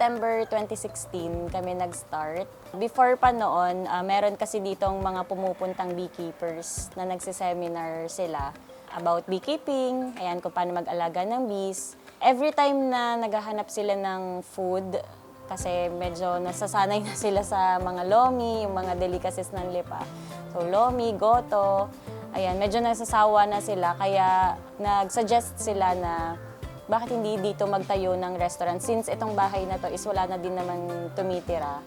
year 2016 kami nag-start. Before pa noon, ah, meron kasi ditong mga pumupuntang beekeepers na nagsiseminar sila about beekeeping, ayan kung paano mag-alaga ng bees. Every time na naghahanap sila ng food, kasi medyo nasasanay na sila sa mga lomi, yung mga delicacies ng lipa. So lomi, goto, ayan, medyo nasasawa na sila kaya nag-suggest sila na bakit hindi dito magtayo ng restaurant since itong bahay na to is wala na din naman tumitira.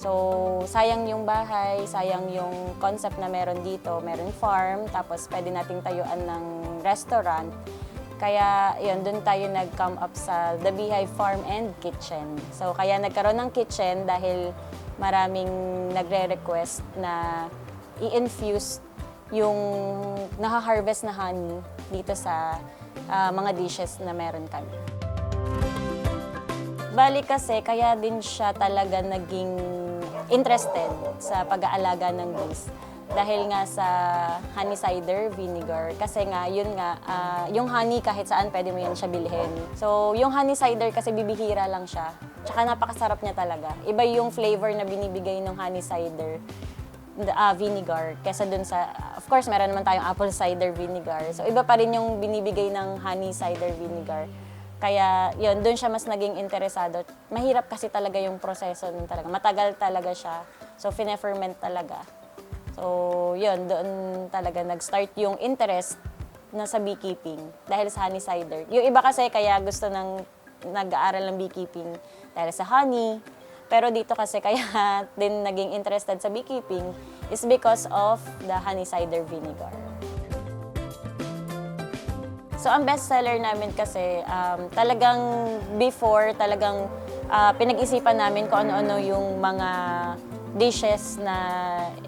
So, sayang yung bahay, sayang yung concept na meron dito. Meron farm, tapos pwede nating tayuan ng restaurant. Kaya, yun, doon tayo nag-come up sa The Beehive Farm and Kitchen. So, kaya nagkaroon ng kitchen dahil maraming nagre-request na i-infuse yung naha-harvest na honey dito sa ah, mga dishes na meron kami. Bali kasi, kaya din siya talaga naging interested sa pag-aalaga ng bees. Dahil nga sa honey cider vinegar. Kasi nga, yun nga, ah, yung honey kahit saan pwede mo yan siya bilhin. So, yung honey cider kasi bibihira lang siya. Tsaka napakasarap niya talaga. Iba yung flavor na binibigay ng honey cider ah, vinegar kesa dun sa, of course, meron naman tayong apple cider vinegar. So, iba pa rin yung binibigay ng honey cider vinegar. Kaya, yun, dun siya mas naging interesado. Mahirap kasi talaga yung proseso nun talaga. Matagal talaga siya. So, fine-ferment talaga. So, yun, doon talaga nag-start yung interest na sa beekeeping dahil sa honey cider. Yung iba kasi kaya gusto ng nag-aaral ng beekeeping dahil sa honey. Pero dito kasi kaya din naging interested sa beekeeping is because of the honey cider vinegar. So ang best seller namin kasi um, talagang before talagang ah, pinag-isipan namin kung ano-ano yung mga dishes na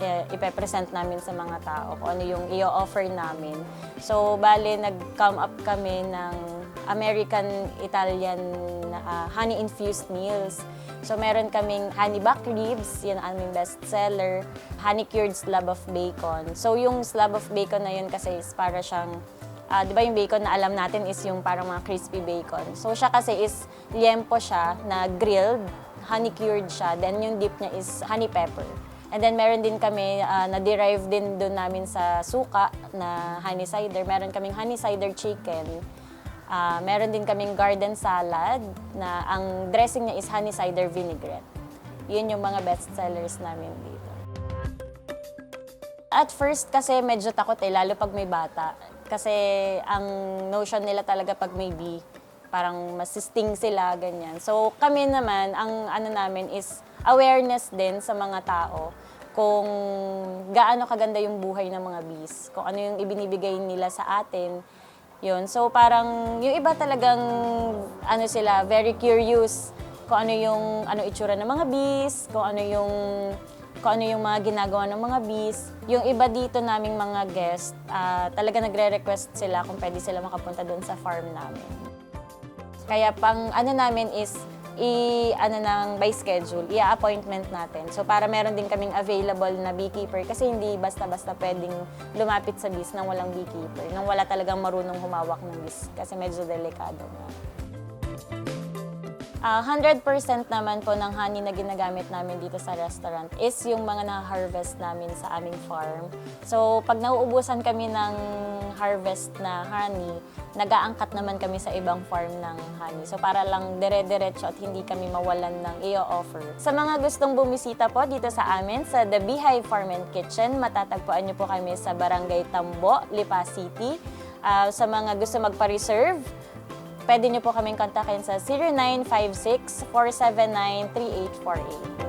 eh, ipe-present namin sa mga tao, kung ano yung i-offer namin. So bale nag-come up kami ng American-Italian ah, honey-infused meals. So meron kaming honey back ribs, yan ang aming best seller. Honey cured slab of bacon. So yung slab of bacon na yun kasi is para siyang Ah, 'di ba yung bacon na alam natin is yung parang mga crispy bacon. So siya kasi is liempo siya na grilled, honey cured siya. Then yung dip niya is honey pepper. And then meron din kami ah, na-derive din doon namin sa suka na honey cider. Meron kaming honey cider chicken. Ah, meron din kaming garden salad na ang dressing niya is honey cider vinaigrette. Yun yung mga best sellers namin dito. At first kasi medyo takot eh, lalo pag may bata. Kasi ang notion nila talaga pag may bee, parang masisting sila, ganyan. So kami naman, ang ano namin is awareness din sa mga tao kung gaano kaganda yung buhay ng mga bees, kung ano yung ibinibigay nila sa atin. Yun. So parang yung iba talagang ano sila, very curious kung ano yung ano itsura ng mga bees, kung ano yung kung ano yung mga ginagawa ng mga bees. Yung iba dito naming mga guest, ah, talaga nagre-request sila kung pwede sila makapunta doon sa farm namin. Kaya pang ano namin is i ano nang by schedule, i-appointment natin. So para meron din kaming available na beekeeper kasi hindi basta-basta pwedeng lumapit sa bees nang walang beekeeper, nang wala talagang marunong humawak ng bees kasi medyo delikado nga. Ah, 100% naman po ng honey na ginagamit namin dito sa restaurant is yung mga na-harvest namin sa aming farm. So, pag nauubusan kami ng harvest na honey, nag-aangkat naman kami sa ibang farm ng honey. So, para lang dire-diretso at hindi kami mawalan ng i-offer. Sa mga gustong bumisita po dito sa amin sa The Beehive Farm and Kitchen, matatagpuan niyo po kami sa Barangay Tambo, Lipa City. Ah, sa mga gusto magpa-reserve, pwede niyo po kaming kontakin sa 0956-479-3848.